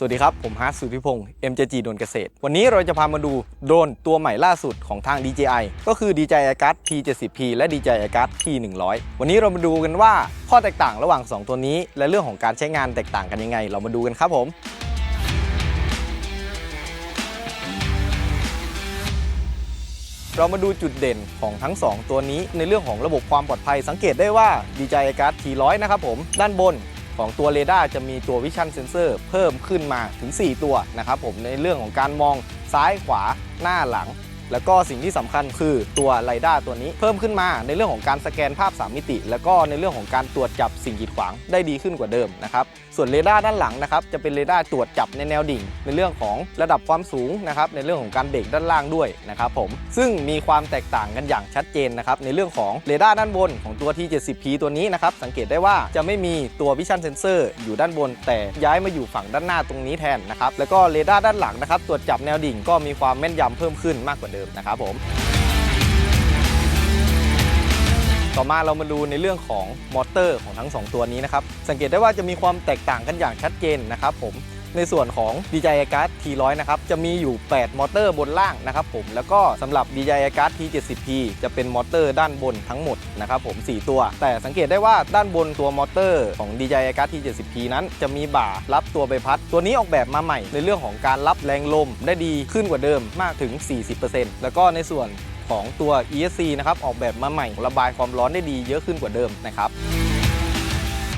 สวัสดีครับ ผมฮาร์ดสุทธิพงศ์ MJG โดนเกษตร วันนี้เราจะพามาดูโดรนตัวใหม่ล่าสุดของทาง DJI ก็คือ DJI Agas P70P และ DJI Agas P100 วันนี้เรามาดูกันว่าข้อแตกต่างระหว่าง 2 ตัวนี้ และเรื่องของการใช้งานแตกต่างกันยังไง เรามาดูกันครับผมเรามาดูจุดเด่นของทั้ง 2 ตัวนี้ในเรื่องของระบบความปลอดภัย สังเกตได้ว่า DJI Agas T100 นะครับผม ด้านบน ของตัวเรดาร์จะมีตัววิชันเซนเซอร์เพิ่มขึ้นมาถึง 4 ตัวนะครับผมในเรื่องของการมองซ้ายขวาหน้าหลัง แล้วก็สิ่งที่สำคัญคือตัวไรด้าตัวนี้ เพิ่มขึ้นมาในเรื่องของการสแกนภาพ 3 มิติ แล้วก็ในเรื่องของการตรวจจับสิ่งกีดขวางได้ดีขึ้นกว่าเดิมนะครับส่วนเรดาร์ด้านหลังนะครับจะเป็นเรดาร์ตรวจจับในแนวดิ่ง ในเรื่องของระดับความสูงนะครับในเรื่องของการเบรกด้านล่างด้วยนะครับผมซึ่งมีความแตกต่างกันอย่างชัดเจนนะครับในเรื่องของเรดาร์ด้านบนของตัว T70P ตัวนี้นะครับสังเกตได้ว่าจะไม่มีตัว Vision Sensor อยู่ด้านบน แต่ย้ายมาอยู่ฝั่งด้านหน้าตรงนี้แทนนะครับแล้วก็เรดาร์ด้านหลังนะครับตรวจจับแนวดิ่งก็มีความแม่นยำเพิ่มขึ้นมากกว่าเดิมนะครับผมต่อมาเรามาดูในเรื่องของมอเตอร์ของทั้ง 2 ตัวนี้นะครับ สังเกตได้ว่าจะมีความแตกต่างกันอย่างชัดเจนนะครับผม ในส่วนของ DJI Agas T100 นะครับจะมีอยู่ 8 มอเตอร์บนล่างนะครับผมแล้วก็สำหรับ DJI Agas T70P จะเป็นมอเตอร์ด้านบนทั้งหมดนะครับผม 4 ตัว แต่สังเกตได้ว่าด้านบนตัวมอเตอร์ของ DJI Agas T70P นั้นจะมีบ่ารับตัวใบพัด ตัวนี้ออกแบบมาใหม่ในเรื่องของการรับแรงลมได้ดีขึ้นกว่าเดิมมากถึง 40%แล้วก็ในส่วนของตัว ESC นะครับออกแบบมาใหม่ระบายความร้อนได้ดีเยอะขึ้นกว่าเดิมนะครับ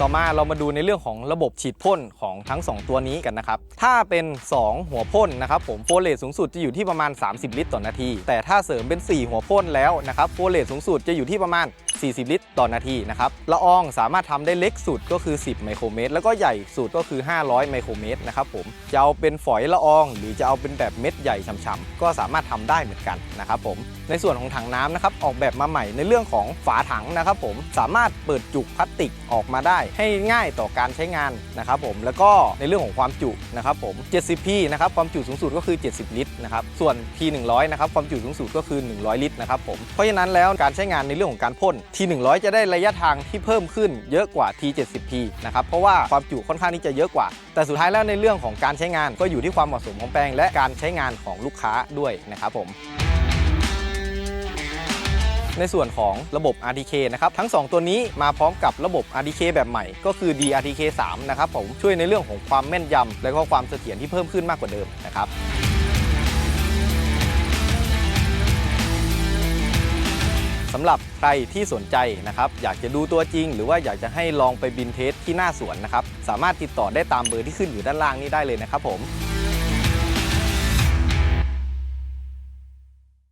ต่อมาเรามาดูในเรื่องของระบบฉีดพ่นของทั้ง 2 ตัวนี้กันนะครับ ถ้าเป็น 2 หัวพ่นนะครับผมโฟเลตสูงสุดจะอยู่ที่ประมาณ 30 ลิตรต่อนาที แต่ถ้าเสริมเป็น 4 หัวพ่นแล้วนะครับโฟเลตสูงสุดจะอยู่ที่ประมาณ 40 ลิตร ต่อนาทีนะครับละอองสามารถทำได้เล็กสุดก็คือ 10 ไมโครเมตร แล้วก็ใหญ่สุดก็คือ 500 ไมโครเมตรนะครับผมจะเอาเป็นฝอยละออง หรือจะเอาเป็นแบบเม็ดใหญ่ฉ่ำๆก็สามารถทำได้เหมือนกันนะครับผมในส่วนของถังน้ำนะครับออกแบบมาใหม่ในเรื่องของฝาถังนะครับผมสามารถเปิดจุกพลาสติกออกมาได้ ให้ง่ายต่อการใช้งานนะครับผมแล้วก็ในเรื่องของความจุนะครับผม 70P นะครับความจุสูงสุดก็คือ 70 ลิตรนะครับส่วน P100 นะครับความจุสูงสุดก็คือ 100 ลิตรนะครับผมเพราะฉะนั้นแล้วการใช้งานในเรื่องของการพ่น T100 จะได้ระยะทางที่เพิ่มขึ้นเยอะกว่า T70P นะครับ เพราะว่าความจุค่อนข้างที่จะเยอะกว่า แต่สุดท้ายแล้วในเรื่องของการใช้งาน ก็อยู่ที่ความเหมาะสมของแปลง และการใช้งานของลูกค้าด้วยนะครับผมในส่วนของระบบ RTK นะครับทั้ง 2 ตัวนี้มาพร้อมกับระบบ RTK แบบใหม่ ก็คือ DRTK 3 นะครับผมช่วยในเรื่องของความแม่นยำและก็ความเสถียรที่เพิ่มขึ้นมากกว่าเดิมนะครับำหรับใครที่สนใจนะครับ อยากจะดูตัวจริง หรือว่าอยากจะให้ลองไปบินเทสที่หน้าสวนนะครับ สามารถติดต่อได้ตามเบอร์ที่ขึ้นอยู่ด้านล่างนี้ได้เลยนะครับผม